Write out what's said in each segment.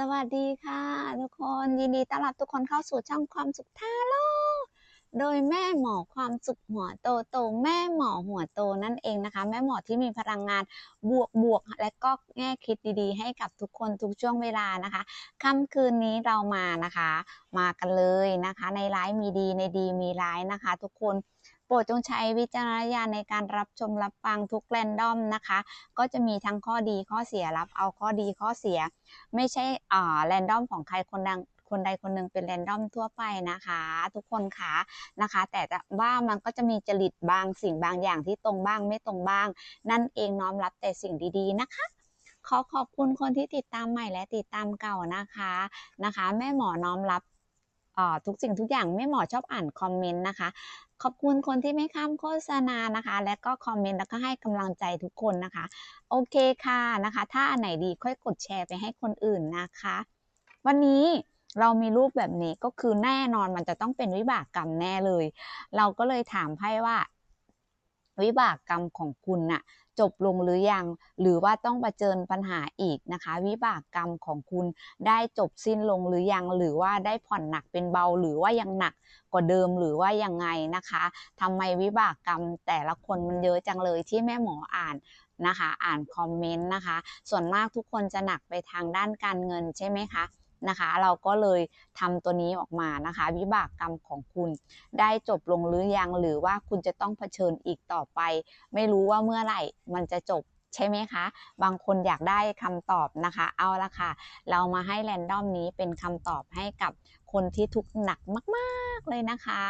สวัสดีค่ะ ทุกคนยินดีต้อนรับทุกคนเข้าสู่ช่องความสุขท่าโลกโดยแม่หมอความสุขหัวโตโตแม่หมอหัวโตนั่นเองนะคะ แม่หมอที่มีพลังงานบวกบวกและก็แง่คิดดีๆ ให้กับทุกคนทุกช่วงเวลานะคะค่ำคืนนี้เรามานะคะ มากันเลยนะคะ ในร้ายมีดีในดีมีร้ายนะคะ ทุกคน โปรดจงใช้วิจารณญาณในการรับชมรับฟังทุกแรนดอมนะคะ ก็จะมีทั้งข้อดีข้อเสียรับเอาข้อดีข้อเสีย ไม่ใช่อ่าแรนดอมของใครคนดังคนใดคนหนึ่งเป็นแรนดอมทั่วไปนะคะ ทุกคนคะนะคะ แต่ว่ามันก็จะมีจริตบางสิ่งบางอย่างที่ตรงบ้างไม่ตรงบ้าง นั่นเองน้อมรับแต่สิ่งดีๆนะคะ ขอขอบคุณคนที่ติดตามใหม่และติดตามเก่านะคะนะคะ แม่หมอน้อมรับ ทุกสิ่งทุกอย่างแม่หมอชอบอ่านคอมเมนต์นะคะ ขอบคุณคนที่ไม่ข้ามโฆษณานะคะ และก็คอมเมนต์แล้วก็ให้กำลังใจทุกคนนะคะ โอเคค่ะนะคะ ถ้าอันไหนดีค่อยกดแชร์ไปให้คนอื่นนะคะ วันนี้เรามีรูปแบบนี้ก็คือแน่นอนมันจะต้องเป็นวิบากกรรมแน่เลย เราก็เลยถามไพ่ว่า วิบากกรรมของคุณน่ะ จบลงหรือยัง หรือว่าต้องประเผชิญปัญหาอีกนะคะ วิบากกรรมของคุณได้จบสิ้นลงหรือยัง หรือว่าได้ผ่อนหนักเป็นเบาหรือว่ายังหนักกว่าเดิมหรือว่ายังไงนะคะทำไมวิบากกรรมแต่ละคนมันเยอะจังเลยที่แม่หมออ่านนะคะ อ่านคอมเมนต์นะคะ ส่วนมากทุกคนจะหนักไปทางด้านการเงินใช่ไหมคะ นะคะ เราก็เลยทำตัวนี้ออกมานะคะ วิบากกรรมของคุณได้จบลงหรือยังหรือว่าคุณจะต้องเผชิญอีกต่อไป ไม่รู้ว่าเมื่อไหร่มันจะจบใช่ไหมคะ บางคนอยากได้คำตอบนะคะ เอาละค่ะ เรามาให้แรนดอมนี้เป็นคำตอบให้กับคนที่ทุกข์หนักมาก ๆเลยนะคะ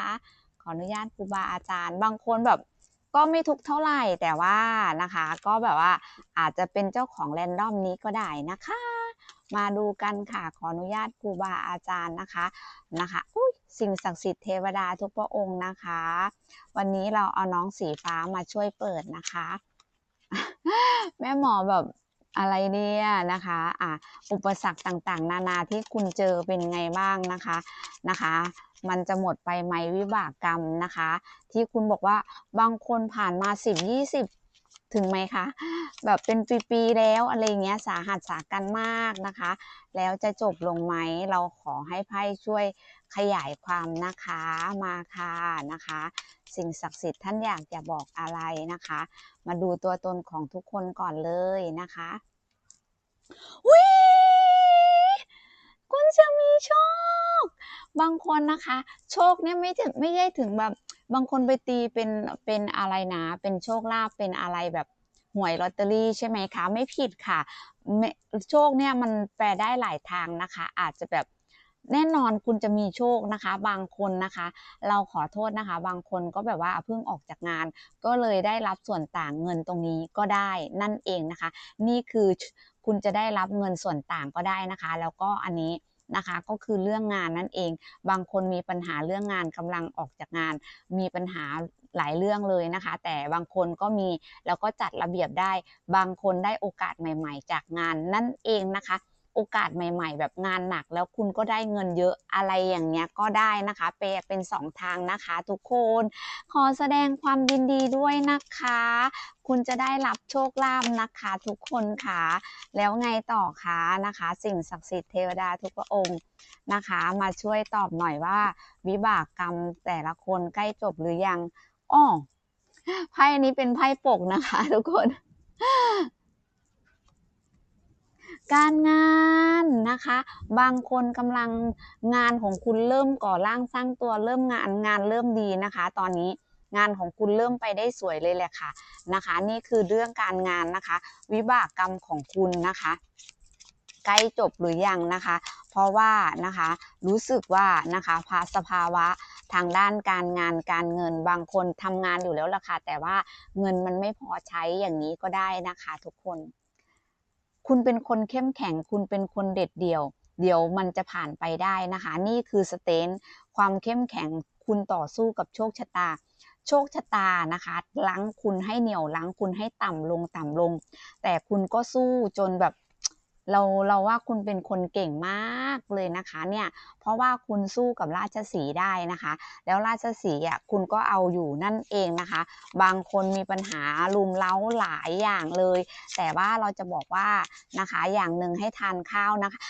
ขออนุญาตครูบาอาจารย์ บางคนแบบ ก็ไม่ทุกเท่าไหร่แต่ว่านะคะ ก็แบบว่าอาจจะเป็นเจ้าของแรนดอมนี้ก็ได้นะคะ มาดูกันค่ะขออนุญาตครูบาอาจารย์นะคะนะคะอุ้ยสิ่งศักดิ์สิทธิ์เทวดาทุกพระองค์นะคะ วันนี้เราเอาน้องสีฟ้ามาช่วยเปิดนะคะ แม่หมอแบบอะไรเนี่ยนะคะอะอุปสรรคต่างๆ นานาที่คุณเจอเป็นไงบ้างนะคะนะคะ มันจะหมดไปไหมวิบากกรรมนะคะ ที่คุณบอกว่าบางคนผ่านมาสิบยี่สิบถึงไหมคะ แบบเป็นปีๆแล้วอะไรเงี้ยสาหัสสากันมากนะคะ แล้วจะจบลงไหมเราขอให้ไพ่ช่วยขยายความนะคะมาค่ะนะคะ สิ่งศักดิ์สิทธิ์ท่านอยากจะบอกอะไรนะคะ มาดูตัวตนของทุกคนก่อนเลยนะคะวิคุณจะมีโชค บางคนนะคะ โชคเนี่ยไม่ถึงไม่ใช่ถึงแบบบางคนไปตีเป็นเป็นอะไรนะ เป็นโชคลาภเป็นอะไรแบบหวยลอตเตอรี่ใช่ไหมคะ ไม่ผิดค่ะ โชคเนี่ยมันแปลได้หลายทางนะคะ อาจจะแบบแน่นอนคุณจะมีโชคนะคะ บางคนนะคะ เราขอโทษนะคะ บางคนก็แบบว่าเพิ่งออกจากงาน ก็เลยได้รับส่วนต่างเงินตรงนี้ก็ได้นั่นเองนะคะ นี่คือคุณจะได้รับเงินส่วนต่างก็ได้นะคะ แล้วก็อันนี้ นะคะ ก็คือเรื่องงานนั่นเอง บางคนมีปัญหาเรื่องงานกำลังออกจากงาน มีปัญหาหลายเรื่องเลยนะคะ แต่บางคนก็มีแล้วก็จัดระเบียบได้ บางคนได้โอกาสใหม่ ๆ จากงานนั่นเองนะคะ โอกาสใหม่ๆ แบบงานหนักแล้วคุณก็ได้เงินเยอะอะไรอย่างเงี้ยก็ได้นะคะเปเป็นสองทางนะคะ ทุกคน ขอแสดงความยินดีด้วยนะคะ คุณจะได้รับโชคลาภนะคะ ทุกคนค่ะ แล้วไงต่อคะนะคะ สิ่งศักดิ์สิทธิ์เทวดาทุกพระองค์นะคะ มาช่วยตอบหน่อยว่าวิบากกรรมแต่ละคนใกล้จบหรือยังอ้อไพ่นี้เป็นไพ่ปกนะคะ ทุกคน การงานนะคะ บางคนกำลังงานของคุณเริ่มก่อร่างสร้างตัวเริ่มงานงานเริ่มดีนะคะ ตอนนี้งานของคุณเริ่มไปได้สวยเลยแหละค่ะนะคะ นี่คือเรื่องการงานนะคะ วิบากกรรมของคุณนะคะใกล้จบหรือยังนะคะ เพราะว่านะคะรู้สึกว่านะคะภาสภาวะทางด้านการงานการเงินบางคนทำงานอยู่แล้วล่ะค่ะแต่ว่าเงินมันไม่พอใช้อย่างนี้ก็ได้นะคะทุกคน คุณเป็นคนเข้มแข็ง คุณเป็นคนเด็ดเดี่ยว เดี๋ยวมันจะผ่านไปได้นะคะ นี่คือสเตนความเข้มแข็งคุณต่อสู้กับโชคชะตา โชคชะตานะคะล้างคุณให้เหนียวล้างคุณให้ต่ำลงต่ำลง แต่คุณก็สู้จนแบบ เราเราว่าคุณเป็นคนเก่งมากเลยนะคะเนี่ยเพราะว่าคุณสู้กับราชสีได้นะคะ แล้วราชสีอะคุณก็เอาอยู่นั่นเองนะคะ บางคนมีปัญหาลุมเล้าหลายอย่างเลย แต่ว่าเราจะบอกว่านะคะอย่างหนึ่งให้ทานข้าวนะคะ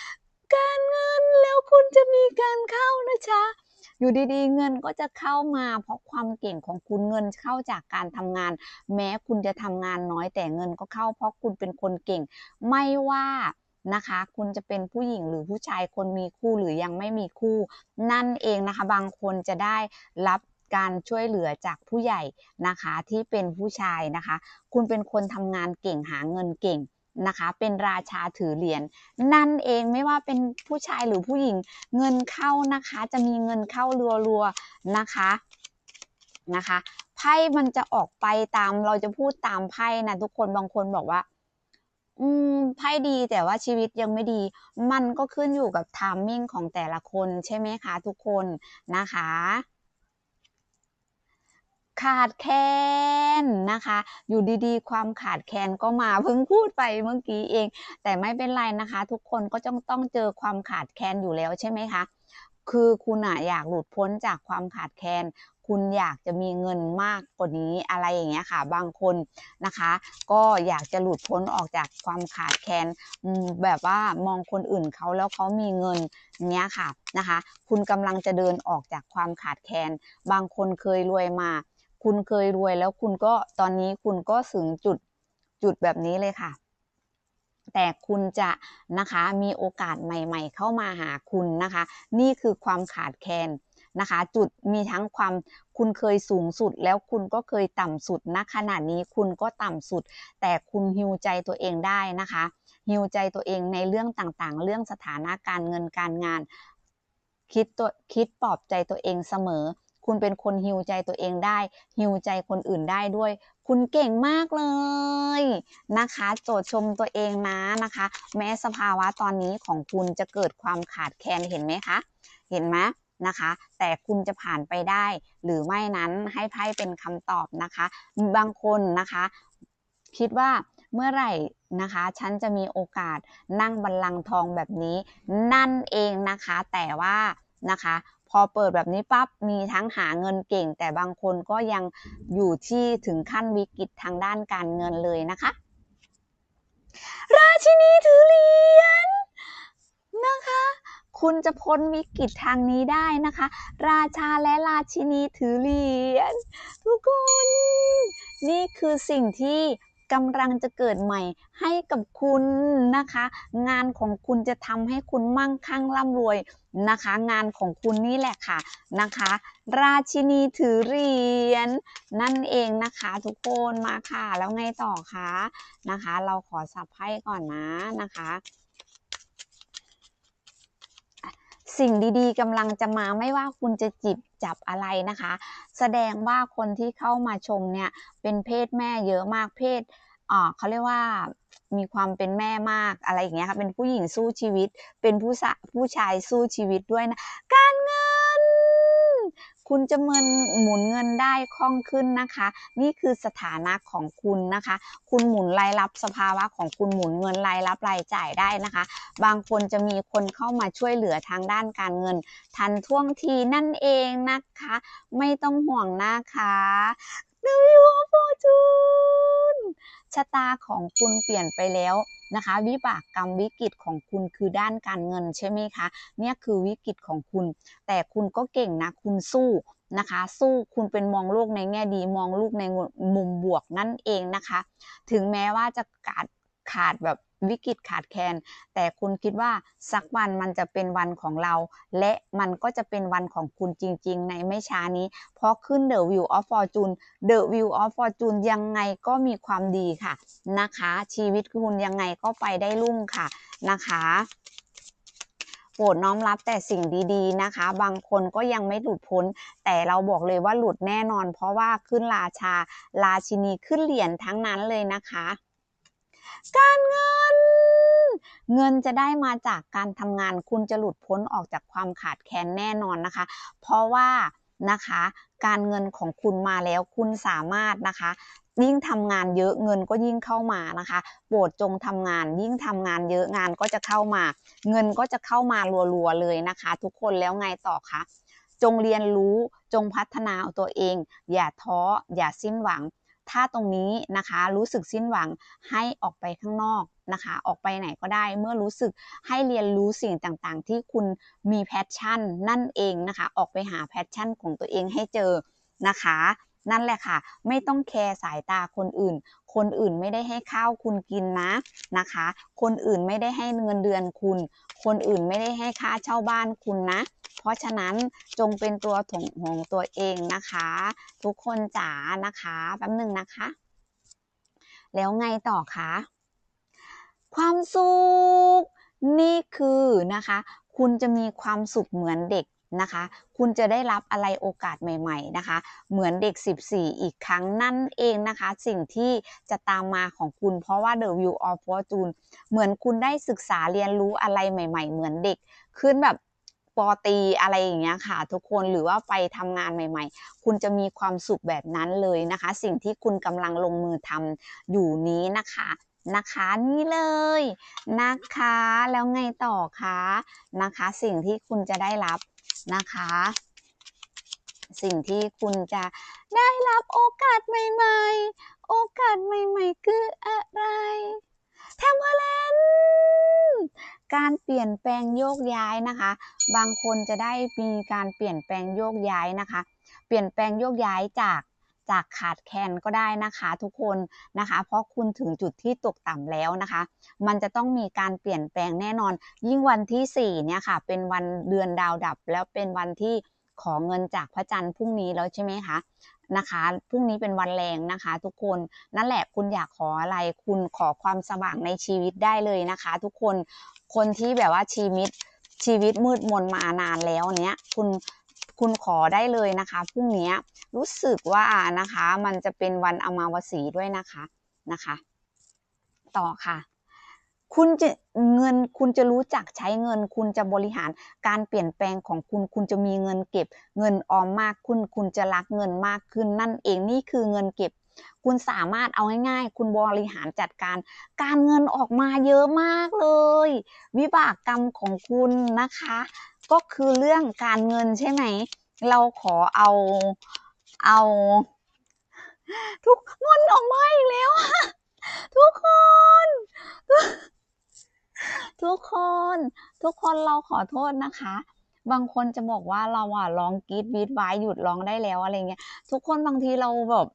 การเงินแล้วคุณจะมีการเข้านะจ๊ะอยู่ดีๆ เงินก็จะเข้ามาเพราะความเก่งของคุณเงินเข้าจากการทำงาน แม้คุณจะทำงานน้อยแต่เงินก็เข้าเพราะคุณเป็นคนเก่ง ไม่ว่า นะคะ คุณจะเป็นผู้หญิงหรือผู้ชายคนมีคู่หรือยังไม่มีคู่ นั่นเองนะคะ บางคนจะได้รับการช่วยเหลือจากผู้ใหญ่นะคะที่เป็นผู้ชายนะคะ คุณเป็นคนทำงานเก่งหาเงินเก่งนะคะ เป็นราชาถือเหรียญนั่นเองไม่ว่าเป็นผู้ชายหรือผู้หญิงเงินเข้านะคะ จะมีเงินเข้ารัวๆนะคะนะคะ ไพ่มันจะออกไปตามเราจะพูดตามไพ่นะทุกคนบางคนบอกว่า อืมไพ่ดีแต่ว่าชีวิตยังไม่ดี มันก็ขึ้นอยู่กับทามมิ่งของแต่ละคนใช่ไหมคะทุกคนนะคะ ขาดแคลนนะคะ อยู่ดีๆ ความขาดแคลนก็มาเพิ่งพูดไปเมื่อกี้เอง แต่ไม่เป็นไรนะคะ ทุกคนก็ต้องต้องเจอความขาดแคลนอยู่แล้วใช่ไหมคะคือคุณอะอยากหลุดพ้นจากความขาดแคลน คุณอยากจะมีเงินมากกว่านี้อะไรอย่างเงี้ยค่ะ บางคนนะคะ ก็อยากจะหลุดพ้นออกจากความขาดแคลนแบบว่ามองคนอื่นเขาแล้วเขามีเงินเนี้ยค่ะนะคะ คุณกำลังจะเดินออกจากความขาดแคลนบางคนเคยรวยมา คุณเคยรวยแล้วคุณก็ตอนนี้คุณก็ถึงจุดจุดแบบนี้เลยค่ะแต่คุณจะนะคะมีโอกาสใหม่ ๆ เข้ามาหาคุณนะคะ นี่คือความขาดแคลน นะคะ จุดมีทั้งความคุณเคยสูงสุดแล้วคุณก็เคยต่ำสุดณขณะนี้คุณก็ต่ำสุด แต่คุณฮิวใจตัวเองได้นะคะฮิวใจตัวเองในเรื่องต่างๆ เรื่องสถานะการเงินการงาน คิดตัวคิดปลอบใจตัวเองเสมอ คุณเป็นคนฮิวใจตัวเองได้ฮิวใจคนอื่นได้ด้วย คุณเก่งมากเลยนะคะ โจทย์ชมตัวเองนะนะคะ แม้สภาวะตอนนี้ของคุณจะเกิดความขาดแคลนเห็นไหมคะ เห็นไหม นะคะ แต่คุณจะผ่านไปได้ หรือไม่นั้นให้ไพ่เป็นคำตอบนะคะ บางคนนะคะ คิดว่าเมื่อไหร่นะคะ ฉันจะมีโอกาสนั่งบัลลังก์ทองแบบนี้ นั่นเองนะคะ แต่ว่านะคะพอเปิดแบบนี้ปั๊บมีทั้งหาเงินเก่ง แต่บางคนก็ยังอยู่ที่ถึงขั้นวิกฤตทางด้านการเงินเลยนะคะ ราชินีถือเหรียญนะคะ คุณจะพ้นวิกฤตทางนี้ได้นะคะ ราชาและราชินีถือเหรียญทุกคน นี่คือสิ่งที่กำลังจะเกิดใหม่ให้กับคุณนะคะ งานของคุณจะทำให้คุณมั่งคั่งร่ำรวยนะคะ งานของคุณนี่แหละค่ะนะคะ ราชินีถือเหรียญนั่นเองนะคะ ทุกคนมาค่ะ แล้วไงต่อคะนะคะ เราขอสับไพ่ก่อนนะนะคะ สิ่งดีๆกำลังจะมาไม่ว่าคุณจะจิบจับอะไรนะคะ แสดงว่าคนที่เข้ามาชมเนี่ยเป็นเพศแม่เยอะมากเพศอ่าเขาเรียกว่ามีความเป็นแม่มากอะไรอย่างเงี้ยค่ะเป็นผู้หญิงสู้ชีวิต เป็นผู้ผู้ชายสู้ชีวิตด้วยนะ การเงิน คุณจะเงินหมุนเงินได้คล่องขึ้นนะคะ นี่คือสถานะของคุณนะคะ คุณหมุนรายรับสภาวะของคุณหมุนเงินรายรับรายจ่ายได้นะคะ บางคนจะมีคนเข้ามาช่วยเหลือทางด้านการเงิน ทันท่วงทีนั่นเองนะคะ ไม่ต้องห่วงนะคะ The Wheel of Fortune ชะตาของคุณเปลี่ยนไปแล้วนะคะ วิบากกรรมวิกฤตของคุณคือด้านการเงินใช่ไหมคะเนี่ยคือวิกฤตของคุณ แต่คุณก็เก่งนะคุณสู้นะคะ สู้คุณเป็นมองโลกในแง่ดีมองโลกในมุมบวกนั่นเองนะคะ ถึงแม้ว่าจะขาดขาดแบบ วิกฤตขาดแคลนแต่คุณคิดว่าสักวันมันจะเป็นวันของเรา และมันก็จะเป็นวันของคุณจริง ๆ ในไม่ช้านี้ เพราะขึ้น The Wheel of Fortune The Wheel of Fortune ยังไงก็มีความดีค่ะนะคะ ชีวิตคุณยังไงก็ไปได้รุ่งค่ะนะคะโปรดน้อมรับแต่สิ่งดีๆนะคะ บางคนก็ยังไม่หลุดพ้น แต่เราบอกเลยว่าหลุดแน่นอน เพราะว่าขึ้นราชาราชินีขึ้นเหรียญทั้งนั้นเลยนะคะ การเงิน เงินจะได้มาจากการทำงานคุณจะหลุดพ้นออกจากความขาดแคลนแน่นอนนะคะ เพราะว่านะคะ การเงินของคุณมาแล้วคุณสามารถนะคะยิ่งทำงานเยอะเงินก็ยิ่งเข้ามานะคะโปรดจงทำงาน ยิ่งทำงานเยอะงานก็จะเข้ามา เงินก็จะเข้ามารัวๆเลยนะคะ ทุกคนแล้วไงต่อคะจงเรียนรู้จงพัฒนาตัวเอง อย่าท้ออย่าสิ้นหวัง ถ้าตรงนี้นะคะรู้สึกสิ้นหวังให้ออกไปข้างนอกนะคะ ออกไปไหนก็ได้เมื่อรู้สึกให้เรียนรู้สิ่งต่างๆ ที่คุณมีแพชชั่นนั่นเองนะคะ ออกไปหาแพชชั่นของตัวเองให้เจอนะคะนั่นแหละค่ะ ไม่ต้องแคร์สายตาคนอื่น คนอื่นไม่ได้ให้ข้าวคุณกินนะนะคะ คนอื่นไม่ได้ให้เงินเดือนคุณ คนอื่นไม่ได้ให้ค่าเช่าบ้านคุณนะ เพราะฉะนั้นจงเป็นตัวถงของตัวเองนะคะ ทุกคนจ๋านะคะแป๊บหนึ่งนะคะ แล้วไงต่อคะความสุขนี่คือนะคะ คุณจะมีความสุขเหมือนเด็กนะคะ คุณจะได้รับอะไรโอกาสใหม่ๆนะคะ เหมือนเด็ก 14 อีกครั้งนั่นเองนะคะ สิ่งที่จะตามมาของคุณ เพราะว่า The View of Fortune เหมือนคุณได้ศึกษาเรียนรู้อะไรใหม่ ๆ เหมือนเด็ก ขึ้นแบบ ปอตีอะไรอย่างเงี้ยค่ะ ทุกคนหรือว่าไปทำงานใหม่ ๆ คุณจะมีความสุขแบบนั้นเลยนะคะ สิ่งที่คุณกำลังลงมือทำอยู่นี้นะคะนะคะนี่เลยนะคะแล้วไงต่อคะนะคะ สิ่งที่คุณจะได้รับนะคะ สิ่งที่คุณจะได้รับโอกาสใหม่ ๆ โอกาสใหม่ ๆ คืออะไรเทมเพลน การเปลี่ยนแปลงโยกย้ายนะคะ บางคนจะได้มีการเปลี่ยนแปลงโยกย้ายนะคะ เปลี่ยนแปลงโยกย้ายจากจากขาดแคลนก็ได้นะคะทุกคนนะคะ เพราะคุณถึงจุดที่ตกต่ำแล้วนะคะ มันจะต้องมีการเปลี่ยนแปลงแน่นอน ยิ่งวันที่4เนี่ยค่ะ เป็นวันเดือนดาวดับแล้วเป็นวันที่ ขอเงินจากพระจันทร์พรุ่งนี้แล้วใช่ไหมคะนะคะพรุ่งนี้เป็นวันแรงนะคะ ทุกคนนั่นแหละคุณอยากขออะไร คุณขอความสว่างในชีวิตได้เลยนะคะ ทุกคนคนที่แบบว่าชีวิตชีวิตมืดมนมานานแล้วเนี้ยคุณคุณขอได้เลยนะคะพรุ่งนี้รู้สึกว่านะคะ มันจะเป็นวันอมาวสีด้วยนะคะนะคะ ต่อค่ะ คุณจะเงินคุณจะรู้จักใช้เงิน คุณจะบริหารการเปลี่ยนแปลงของคุณ คุณจะมีเงินเก็บ เงินออมมากขึ้น คุณจะรักเงินมากขึ้น นั่นเองนี่คือเงินเก็บ คุณสามารถเอาง่ายๆ คุณบริหารจัดการ การเงินออกมาเยอะมากเลย วิบากกรรมของคุณนะคะ ก็คือเรื่องการเงินใช่ไหม เราขอเอาเอาทุกเงินออกมาอีกแล้วทุกคน ทุกคน ทุกคนเราขอโทษนะคะ บางคนจะบอกว่าเราอะร้องกรีดวีดไว้หยุดร้องได้แล้วอะไรเงี้ย ทุกคนบางทีเราแบบ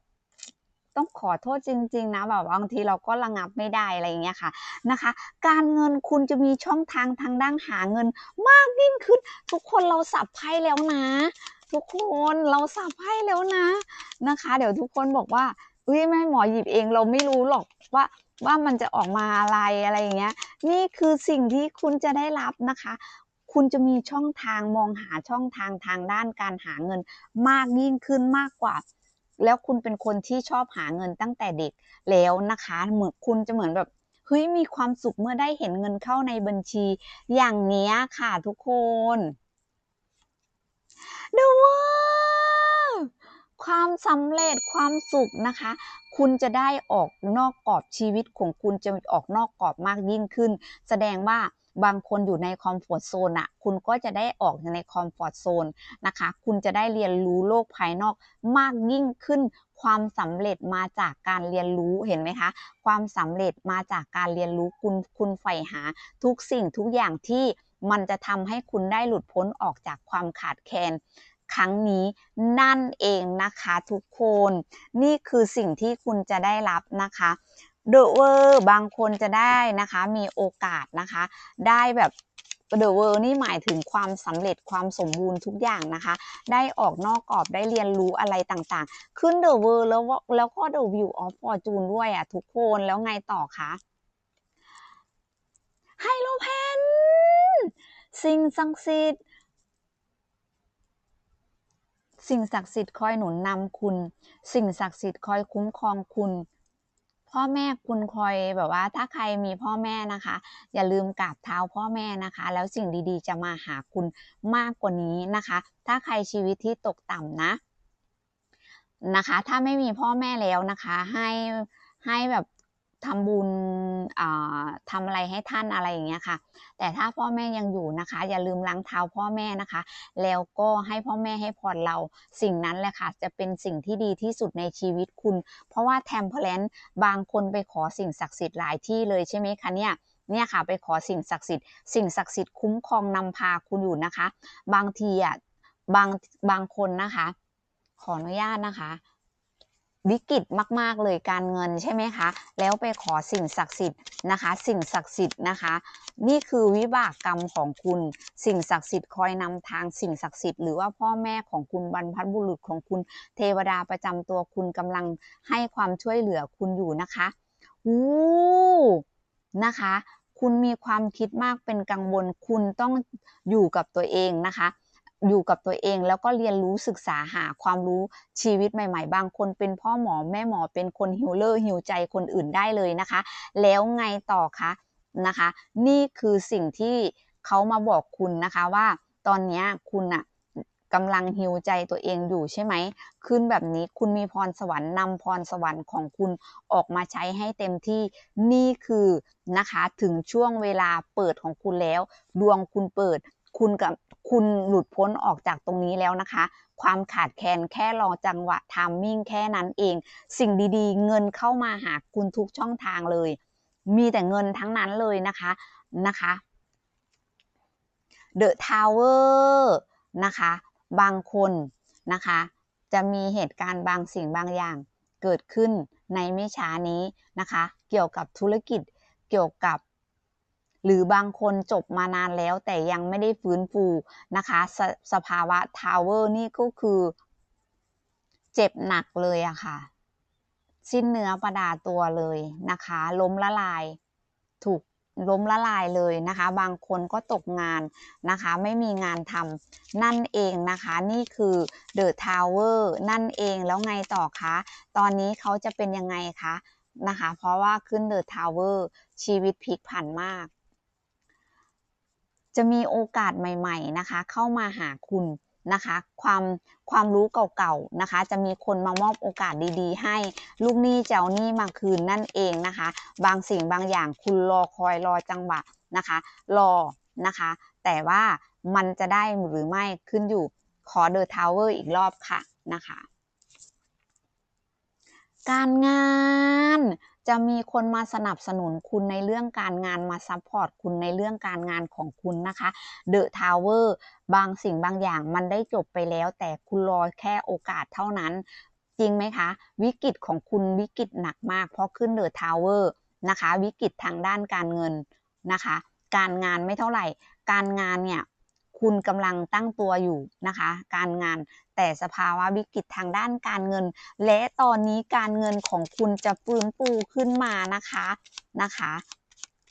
ต้องขอโทษจริง ๆ นะแบบบางทีเราก็ระงับไม่ได้อะไรอย่างเงี้ยค่ะนะคะ การเงินคุณจะมีช่องทางทางด้านหาเงิน มากยิ่งขึ้น ทุกคนเราสับไพ่แล้วนะ ทุกคนเราสับไพ่แล้วนะนะคะ เดี๋ยวทุกคนบอกว่าอุ้ยแม่หมอหยิบเองเราไม่รู้หรอกว่า ว่ามันจะออกมาอะไรอะไรอย่างเงี้ย นี่คือสิ่งที่คุณจะได้รับนะคะ คุณจะมีช่องทางมองหาช่องทางทางด้านการหาเงินมากยิ่งขึ้นมากกว่า แล้วคุณเป็นคนที่ชอบหาเงินตั้งแต่เด็กแล้วนะคะเหมือนคุณจะเหมือนแบบเฮ้ยมีความสุขเมื่อได้เห็นเงินเข้าในบัญชี อย่างเนี้ยค่ะทุกคนดูว่า ความสำเร็จความสุขนะคะ คุณจะได้ออกนอกกรอบชีวิตของคุณจะออกนอกกรอบมากยิ่งขึ้น แสดงว่าบางคนอยู่ในคอมฟอร์ทโซนอะคุณก็จะได้ออกในคอมฟอร์ทโซนนะคะ คุณจะได้เรียนรู้โลกภายนอกมากยิ่งขึ้น ความสำเร็จมาจากการเรียนรู้เห็นไหมคะ ความสำเร็จมาจากการเรียนรู้คุณคุณใฝ่หา ทุกสิ่งทุกอย่างที่มันจะทำให้คุณได้หลุดพ้นออกจากความขาดแคลน ครั้งนี้นั่นเองนะคะทุกคน นี่คือสิ่งที่คุณจะได้รับนะคะเดอะเวอร์บางคนจะได้นะคะมีโอกาสนะคะ ได้แบบเดอะเวอร์นี่หมายถึงความสำเร็จความสมบูรณ์ทุกอย่างนะคะ ได้ออกนอกกรอบได้เรียนรู้อะไรต่างๆ ขึ้นเดอะเวอร์แล้วแล้วก็เดอะวิวออฟฟอร์จูนด้วยอะทุกคนแล้วไงต่อคะไฮโลเพนสิ่งศักดิ์สิทธิ์ สิ่งศักดิ์สิทธิ์คอยหนุนนำคุณ สิ่งศักดิ์สิทธิ์คอยคุ้มครองคุณ พ่อแม่คุณคอยแบบว่า ถ้าใครมีพ่อแม่นะคะ อย่าลืมกราบเท้าพ่อแม่นะคะ แล้วสิ่งดีๆ จะมาหาคุณมากกว่านี้นะคะ ถ้าใครชีวิตที่ตกต่ำนะนะคะ ถ้าไม่มีพ่อแม่แล้วนะคะ ให้ให้แบบ ทำบุญอ่าทำอะไรให้ท่านอะไรอย่างเงี้ยค่ะ แต่ถ้าพ่อแม่ยังอยู่นะคะ อย่าลืมล้างเท้าพ่อแม่นะคะ แล้วก็ให้พ่อแม่ให้พรเราสิ่งนั้นแหละค่ะ จะเป็นสิ่งที่ดีที่สุดในชีวิตคุณ เพราะว่าแทมเพลนบางคนไปขอสิ่งศักดิ์สิทธิ์หลายที่เลยใช่ไหมคะเนี่ยเนี่ยค่ะไปขอสิ่งศักดิ์สิทธิ์สิ่งศักดิ์สิทธิ์คุ้มครองนำพาคุณอยู่นะคะ บางทีอะบางบางคนนะคะ ขออนุญาตนะคะ วิกฤตมากๆเลยการเงินใช่ไหมคะ แล้วไปขอสิ่งศักดิ์สิทธิ์นะคะ สิ่งศักดิ์สิทธิ์นะคะ นี่คือวิบากกรรมของคุณ สิ่งศักดิ์สิทธิ์คอยนำทางสิ่งศักดิ์สิทธิ์หรือว่าพ่อแม่ของคุณบรรพบุรุษของคุณเทวดาประจำตัวคุณกำลังให้ความช่วยเหลือคุณอยู่นะคะอู้นะคะ คุณมีความคิดมากเป็นกังวล คุณต้องอยู่กับตัวเองนะคะ อยู่กับตัวเองแล้วก็เรียนรู้ศึกษาหาความรู้ชีวิตใหม่ๆ บางคนเป็นพ่อหมอแม่หมอเป็นคนฮิลเลอร์ฮิวใจคนอื่นได้เลยนะคะ แล้วไงต่อคะนะคะ นี่คือสิ่งที่เขามาบอกคุณนะคะว่าตอนนี้คุณอะกำลังฮิวใจตัวเองอยู่ใช่ไหม ขึ้นแบบนี้คุณมีพรสวรรค์นำพรสวรรค์ของคุณออกมาใช้ให้เต็มที่นี่คือนะคะถึงช่วงเวลาเปิดของคุณแล้ว ดวงคุณเปิด คุณกับ คุณหลุดพ้นออกจากตรงนี้แล้วนะคะ ความขาดแคลนแค่รอจังหวะทามมิ่งแค่นั้นเอง สิ่งดีๆ เงินเข้ามาหาคุณทุกช่องทางเลย มีแต่เงินทั้งนั้นเลยนะคะนะคะ The Tower นะคะ บางคนนะคะ จะมีเหตุการณ์บางสิ่งบางอย่างเกิดขึ้นในไม่ช้านี้นะคะ เกี่ยวกับธุรกิจเกี่ยวกับ หรือบางคนจบมานานแล้วแต่ยังไม่ได้ฟื้นฟูนะคะสสภาวะทาวเวอร์นี่ก็คือ เจ็บหนักเลยอะค่ะ สิ้นเนื้อประดาตัวเลยนะคะ ล้มละลายถูกล้มละลายเลยนะคะ บางคนก็ตกงานนะคะ ไม่มีงานทำนั่นเองนะคะ นี่คือเดอะทาวเวอร์นั่นเองแล้วไงต่อคะ ตอนนี้เขาจะเป็นยังไงคะนะคะ เพราะว่าขึ้นเดอะทาวเวอร์ชีวิตพลิกผันมาก จะมีโอกาสใหม่ๆนะคะ เข้ามาหาคุณนะคะความความรู้เก่าๆนะคะ จะมีคนมามอบโอกาสดีๆ ให้ลูกหนี้เจ้าหนี้มาคืนนั่นเองนะคะ บางสิ่งบางอย่างคุณรอคอยรอจังหวะนะคะ รอนะคะ แต่ว่ามันจะได้หรือไม่ขึ้นอยู่ขอเดอะทาวเวอร์อีกรอบค่ะนะคะ การงาน จะมีคนมาสนับสนุนคุณในเรื่องการงานมาซัพพอร์ตคุณในเรื่องการงานของคุณนะคะเดอะทาวเวอร์บางสิ่งบางอย่างมันได้จบไปแล้ว แต่คุณรอแค่โอกาสเท่านั้น จริงไหมคะ วิกฤตของคุณวิกฤตหนักมาก เพราะขึ้นเดอะทาวเวอร์นะคะ วิกฤตทางด้านการเงินนะคะ การงานไม่เท่าไหร่ การงานเนี่ย คุณกำลังตั้งตัวอยู่นะคะ การงานแต่สภาวะวิกฤตทางด้านการเงิน และตอนนี้การเงินของคุณจะฟื้นฟูขึ้นมานะคะนะคะ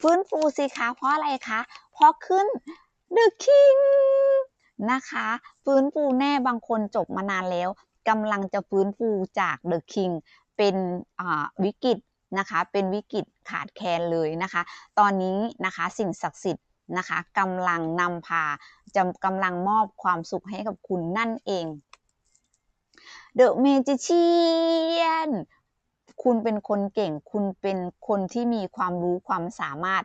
ฟื้นฟูสิคะเพราะอะไรคะเพราะขึ้น The King นะคะ ฟื้นฟูแน่บางคนจบมานานแล้วกำลังจะฟื้นฟูจาก The King เป็นวิกฤตนะคะ เป็นวิกฤตขาดแคลนเลยนะคะ ตอนนี้นะคะสิ่งศักดิ์สิทธิ์ นะคะกำลังนำพาจะกำลังมอบความสุขให้กับคุณนั่นเอง The Magician คุณเป็นคนเก่ง คุณเป็นคนที่มีความรู้ความสามารถ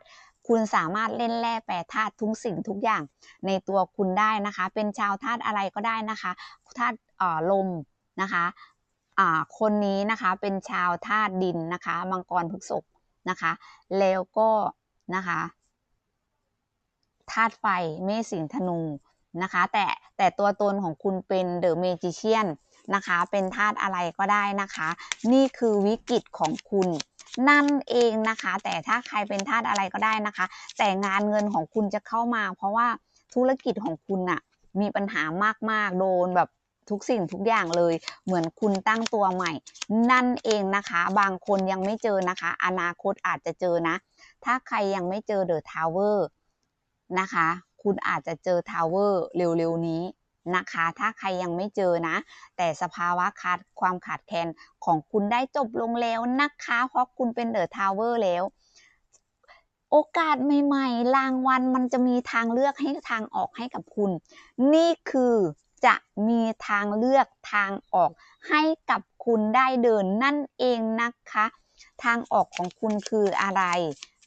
คุณสามารถเล่นแร่แปรธาตุทุกสิ่งทุกอย่างในตัวคุณได้นะคะ เป็นชาวธาตุอะไรก็ได้นะคะธาตุลมนะคะคนนี้นะคะเป็นชาวธาตุดินนะคะ มังกรพฤกษกนะคะ แล้วก็นะคะ ธาตุไฟเมษสิงธนูนะคะ แต่แต่ตัวตนของคุณเป็นเดอะเมจิเชียนนะคะ เป็นธาตุอะไรก็ได้นะคะ นี่คือวิกฤตของคุณนั่นเองนะคะ แต่ถ้าใครเป็นธาตุอะไรก็ได้นะคะ แต่งานเงินของคุณจะเข้ามา เพราะว่าธุรกิจของคุณน่ะมีปัญหามากๆโดนแบบทุกสิ่งทุกอย่างเลยเหมือนคุณตั้งตัวใหม่ นั่นเองนะคะ บางคนยังไม่เจอนะคะ อนาคตอาจจะเจอนะ ถ้าใครยังไม่เจอเดอะทาวเวอร์ นะคะ คุณอาจจะเจอทาวเวอร์เร็วๆนี้นะคะ ถ้าใครยังไม่เจอนะ แต่สภาวะขาดความขาดแคลนของคุณได้จบลงแล้วนะคะ เพราะคุณเป็นเดอะทาวเวอร์แล้ว โอกาสใหม่ๆ รางวัลมันจะมีทางเลือกให้ทางออกให้กับคุณ นี่คือจะมีทางเลือกทางออกให้กับคุณได้เดินนั่นเองนะคะ ทางออกของคุณคืออะไร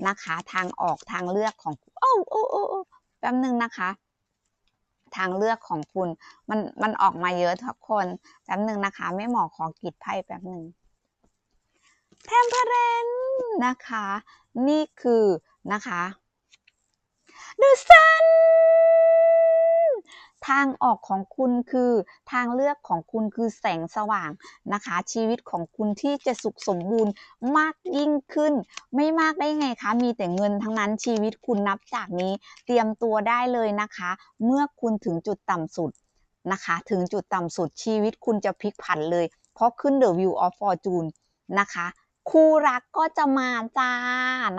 นะคะ ทางออกทางเลือกของโอ้โอ้โอ้โอ้แป๊บนึงนะคะ ทางเลือกของคุณ มันมันออกมาเยอะทุกคนแป๊บนึงนะคะแม่หมอขอกิดไพ่แป๊บนึงแทมเพรนนะคะ นี่คือนะคะ The Sun ทางออกของคุณคือทางเลือกของคุณคือแสงสว่างนะคะ ชีวิตของคุณที่จะสุขสมบูรณ์มากยิ่งขึ้น ไม่มากได้ไงคะ มีแต่เงินทั้งนั้นชีวิตคุณนับจากนี้ เตรียมตัวได้เลยนะคะ เมื่อคุณถึงจุดต่ำสุดนะคะ ถึงจุดต่ำสุดชีวิตคุณจะพลิกผันเลย เพราะขึ้น The View of Fortune นะคะ คู่รักก็จะมาจ้า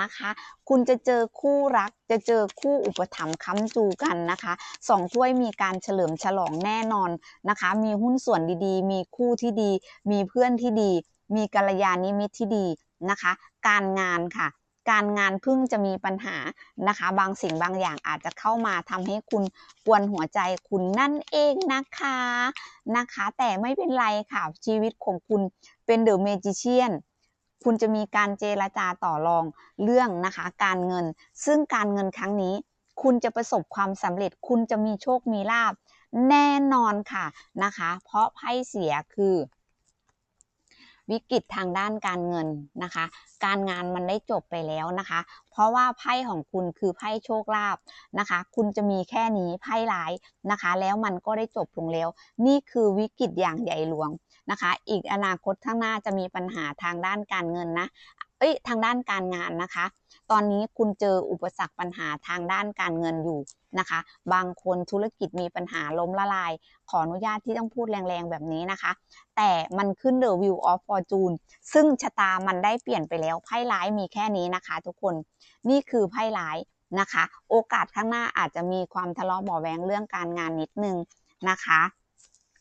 นะคะ คุณจะเจอคู่รักจะเจอคู่อุปถัมภ์ค้ำจูกันนะคะสองถ้วยมีการเฉลิมฉลองแน่นอนนะคะ มีหุ้นส่วนดีๆ มีคู่ที่ดี มีเพื่อนที่ดี มีกัลยาณมิตรที่ดีนะคะ การงานค่ะการงานพิ่งจะมีปัญหานะคะ บางสิ่งบางอย่างอาจจะเข้ามาทำให้คุณกวนหัวใจคุณนั่นเองนะคะนะคะ แต่ไม่เป็นไรค่ะชีวิตของคุณเป็นเดอะเมจิเชียน คุณจะมีการเจรจาต่อรองเรื่องนะคะ การเงิน ซึ่งการเงินครั้งนี้ คุณจะประสบความสำเร็จ คุณจะมีโชคมีลาบแน่นอนค่ะนะคะ เพราะไพ่เสียคือวิกฤตทางด้านการเงินนะคะ การงานมันได้จบไปแล้วนะคะ เพราะว่าไพ่ของคุณคือไพ่โชคลาภนะคะ คุณจะมีแค่นี้ไพ่ร้ายนะคะ แล้วมันก็ได้จบลงแล้ว นี่คือวิกฤตอย่างใหญ่หลวง นะคะ อีกอนาคตข้างหน้าจะมีปัญหาทางด้านการเงินนะ เอ้ยทางด้านการงานนะคะ ตอนนี้คุณเจออุปสรรคปัญหาทางด้านการเงินอยู่นะคะ บางคนธุรกิจมีปัญหาล้มละลาย ขออนุญาตที่ต้องพูดแรงๆแบบนี้นะคะ แต่มันขึ้น The View of Fortune ซึ่งชะตามันได้เปลี่ยนไปแล้วไพ่ร้ายมีแค่นี้นะคะ ทุกคน นี่คือไพ่ร้ายนะคะ โอกาสข้างหน้าอาจจะมีความทะเลาะเบาะแวงเรื่องการงานนิดนึงนะคะ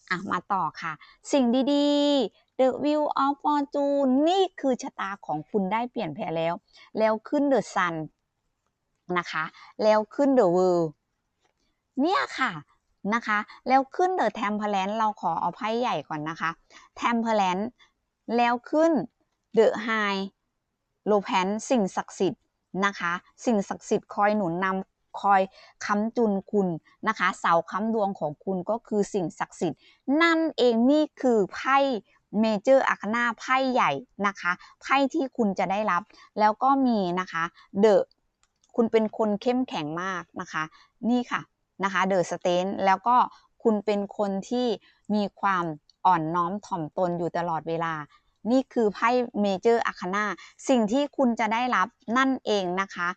อะมาต่อค่ะ สิ่งดีๆ The View of Fortune นี่คือชะตาของคุณได้เปลี่ยนแปลงแล้ว แล้วขึ้น The Sun นะคะ แล้วขึ้น The World เนี่ยค่ะนะคะ แล้วขึ้น The Temperance เราขอเอาไพ่ใหญ่ก่อนนะคะ Temperance แล้วขึ้น The High l o p a n สิ่งศักดิ์สิทธิ์นะคะ สิ่งศักดิ์สิทธิ์คอยหนุนนำ คอยค้ำจุนคุณนะคะ เสาค้ำดวงของคุณก็คือสิ่งศักดิ์สิทธิ์ นั่นเองนี่คือไพ่เมเจอร์อาคนาไพ่ใหญ่นะคะไพ่ที่คุณจะได้รับ แล้วก็มีนะคะเดอะคุณเป็นคนเข้มแข็งมากนะคะ นี่ค่ะนะคะเดอะสเตนแล้วก็คุณเป็นคนที่มีความอ่อนน้อมถ่อมตนอยู่ตลอดเวลา นี่คือไพ่เมเจอร์อาคนาสิ่งที่คุณจะได้รับนั่นเองนะคะ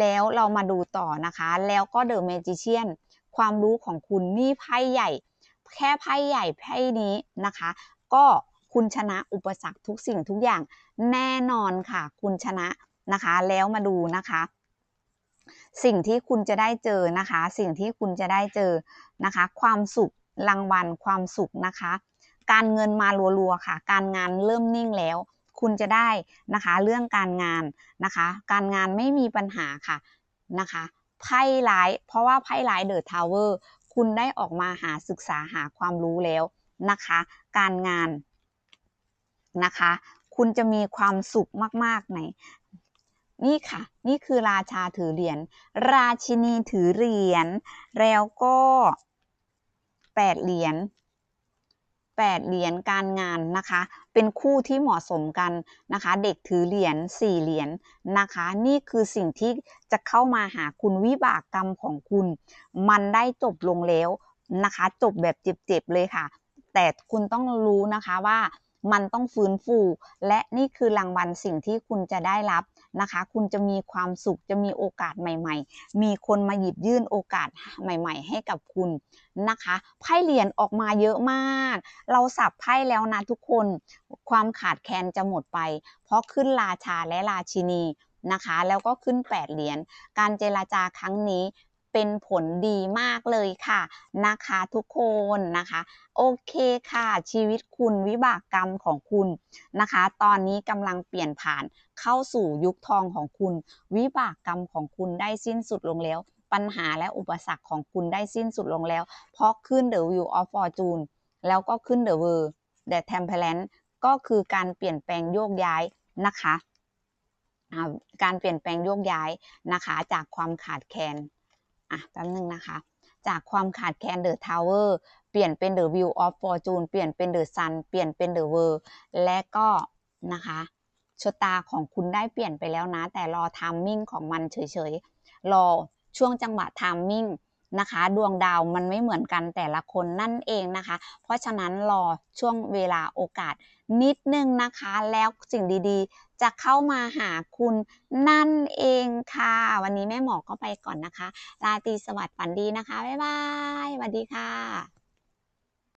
แล้วเรามาดูต่อนะคะ แล้วก็เดอะเมจิเชียนความรู้ของคุณนี่ไพ่ใหญ่ แค่ไพ่ใหญ่ไพ่นี้นะคะ ก็คุณชนะอุปสรรคทุกสิ่งทุกอย่างแน่นอนค่ะ คุณชนะนะคะ แล้วมาดูนะคะ สิ่งที่คุณจะได้เจอนะคะ สิ่งที่คุณจะได้เจอนะคะ ความสุขรางวัลความสุขนะคะ การเงินมารัวๆค่ะ การงานเริ่มนิ่งแล้ว คุณจะได้นะคะเรื่องการงานนะคะ การงานไม่มีปัญหาค่ะนะคะไพ่ร้ายเพราะว่าไพ่ร้ายเดอะทาวเวอร์คุณได้ออกมาหาศึกษาหาความรู้แล้วนะคะ การงานนะคะ คุณจะมีความสุขมากๆในนี่ค่ะ นี่คือราชาถือเหรียญราชินีถือเหรียญแล้วก็แปดเหรียญแปดเหรียญการงานนะคะ เป็นคู่ที่เหมาะสมกันนะคะ เด็กถือเหรียญสี่เหรียญนะคะ นี่คือสิ่งที่จะเข้ามาหาคุณวิบากกรรมของคุณ มันได้จบลงแล้วนะคะ จบแบบเจ็บๆเลยค่ะ แต่คุณต้องรู้นะคะว่ามันต้องฟื้นฟู และนี่คือรางวัลสิ่งที่คุณจะได้รับ นะคะ คุณจะมีความสุขจะมีโอกาสใหม่ ๆ มีคนมาหยิบยื่นโอกาสใหม่ ๆ ให้กับคุณนะคะไพ่เหรียญออกมาเยอะมาก เราสับไพ่แล้วนะทุกคน ความขาดแคลนจะหมดไป เพราะขึ้นราชาและราชินีนะคะ แล้วก็ขึ้นแปดเหรียญ การเจราจาครั้งนี้ เป็นผลดีมากเลยค่ะนะคะทุกคนนะคะ โอเคค่ะ ชีวิตคุณวิบากกรรมของคุณนะคะ ตอนนี้กำลังเปลี่ยนผ่านเข้าสู่ยุคทองของคุณ วิบากกรรมของคุณได้สิ้นสุดลงแล้ว ปัญหาและอุปสรรคของคุณได้สิ้นสุดลงแล้ว เพราะขึ้น The View of Fortune แล้วก็ขึ้น The World The Temperance ก็คือการเปลี่ยนแปลงโยกย้ายนะคะการเปลี่ยนแปลงโยกย้ายนะคะ จากความขาดแคลน อะแป๊บนึงนะคะ จากความขาดแคลนเดอะทาวเวอร์เปลี่ยนเป็นเดอะวิวออฟฟอร์จูนเปลี่ยนเป็นเดอะซันเปลี่ยนเป็นเดอะเวอร์และก็นะคะชะตาของคุณได้เปลี่ยนไปแล้วนะ แต่รอทามมิ่งของมันเฉยๆ รอช่วงจังหวะทามมิ่งนะคะ ดวงดาวมันไม่เหมือนกันแต่ละคนนั่นเองนะคะ เพราะฉะนั้นรอช่วงเวลาโอกาส นิดนึงนะคะ แล้วสิ่งดีๆ จะเข้ามาหาคุณนั่นเองค่ะ วันนี้แม่หมอก็ไปก่อนนะคะ ราตรีสวัสดิ์ฝันดีนะคะ บ๊ายบายสวัสดีค่ะ